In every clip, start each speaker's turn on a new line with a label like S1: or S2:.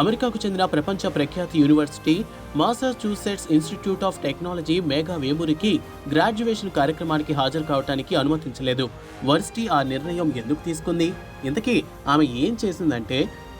S1: అమెరికాకు చెందిన ప్రపంచ ప్రఖ్యాత university Massachusetts Institute of Technology Megha వేమూరికి graduation కార్యక్రమానికి హాజరు కావడానికి అనుమతించలేదు. వర్సిటీ ఆ నిర్ణయం ఎందుకు తీసుకుంది? ఇంతకీ ఆమె ఏం చేసిందంటే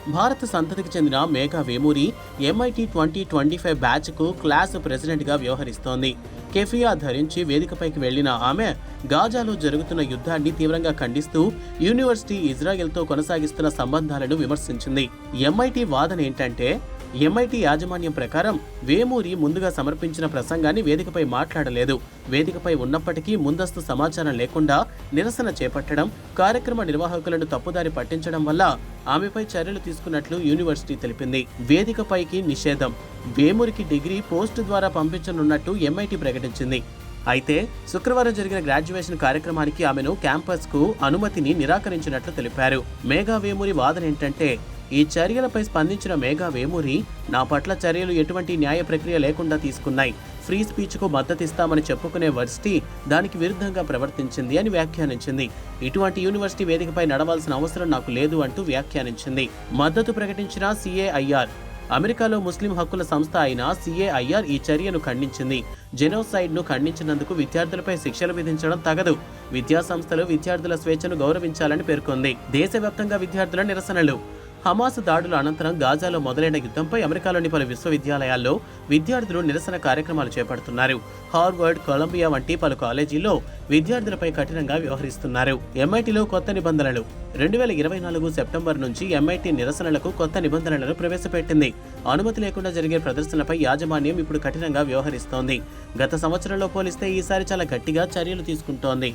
S1: భారత సంతతికి చెందిన Megha Vemuri MIT twenty twenty five బ్యాచ్కు class ప్రెసిడెంట్గా వ్యవహరిస్తోంది. కెఫియా ధరించి వేదికపైకి వెళ్ళిన ఆమె గాజాలో జరుగుతున్న యుద్ధాన్ని తీవ్రంగా ఖండిస్తూ యూనివర్సిటీ ఇజ్రాయెల్తో కొనసాగిస్తున్న సంబంధాలను విమర్శించింది. ఎంఐటి వాదన ఏంటంటే ఎంఐటి యాజమాన్యం ప్రకారం వేమూరి ముందుగా సమర్పించిన ప్రసంగాన్ని వేదికపై మాట్లాడలేదు. వేదికపై ఉన్నప్పటికీ ముందస్తు సమాచారం లేకుండా నిరసన చేపట్టడం కార్యక్రమ నిర్వాహకులను తప్పుదారి పట్టించడం వల్ల ఆమెపై చర్యలు తీసుకున్నట్లు యూనివర్సిటీ తెలిపింది. వేదికపైకి నిషేధం. వేమూరికి డిగ్రీ పోస్ట్ ద్వారా పంపించనున్నట్టు ఎంఐటి ప్రకటించింది. అయితే శుక్రవారం జరిగిన గ్రాడ్యుయేషన్ కార్యక్రమానికి ఆమెను క్యాంపస్కు అనుమతిని నిరాకరించినట్లు తెలిపారు. మేఘా వేమూరి వాదన ఏంటంటే ఈ చర్యలపై స్పందించిన మేఘా వేమూరి నా పట్ల చర్యలు ఎటువంటి న్యాయ ప్రక్రియ లేకుండా తీసుకున్నాయి. ఫ్రీ స్పీచ్కు మద్దతిస్తామని చెప్పుకునే వర్సిటీ దానికి విరుద్ధంగా ప్రవర్తించింది అని వ్యాఖ్యానించింది. ఇటువంటి యూనివర్సిటీ వేదికపై నడవాల్సిన అవసరం నాకు లేదు అంటూ వ్యాఖ్యానించింది. మద్దతు ప్రకటించిన సిఏఐఆర్. అమెరికాలో ముస్లిం హక్కుల సంస్థ అయిన సిఏఐఆర్ ఈ చర్యను ఖండించింది. జెనోసైడ్ను ఖండించినందుకు విద్యార్థులపై శిక్షలు విధించడం తగదు. విద్యా సంస్థలు విద్యార్థుల స్వేచ్ఛను గౌరవించాలని పేర్కొంది. దేశవ్యాప్తంగా విద్యార్థుల నిరసనలు. హమాస్ దాడుల అనంతరం గాజాలో మొదలైన యుద్ధంపై అమెరికాలోని పలు విశ్వవిద్యాలయాల్లో విద్యార్థులు నిరసన కార్యక్రమాలు చేపడుతున్నారు. హార్వర్డ్ కొలంబియా వంటి పలు కాలేజీల్లో విద్యార్థులపై కఠినంగా వ్యవహరిస్తున్నారు. ఎంఐటీలో కొత్త నిబంధనలు. రెండు వేల ఇరవై నాలుగు సెప్టెంబర్ నుంచి ఎంఐటి నిరసనలకు కొత్త నిబంధనలను ప్రవేశపెట్టింది. అనుమతి లేకుండా జరిగే ప్రదర్శనలపై యాజమాన్యం ఇప్పుడు కఠినంగా వ్యవహరిస్తోంది. గత సంవత్సరంలో పోలిస్తే ఈసారి చాలా గట్టిగా చర్యలు తీసుకుంటోంది.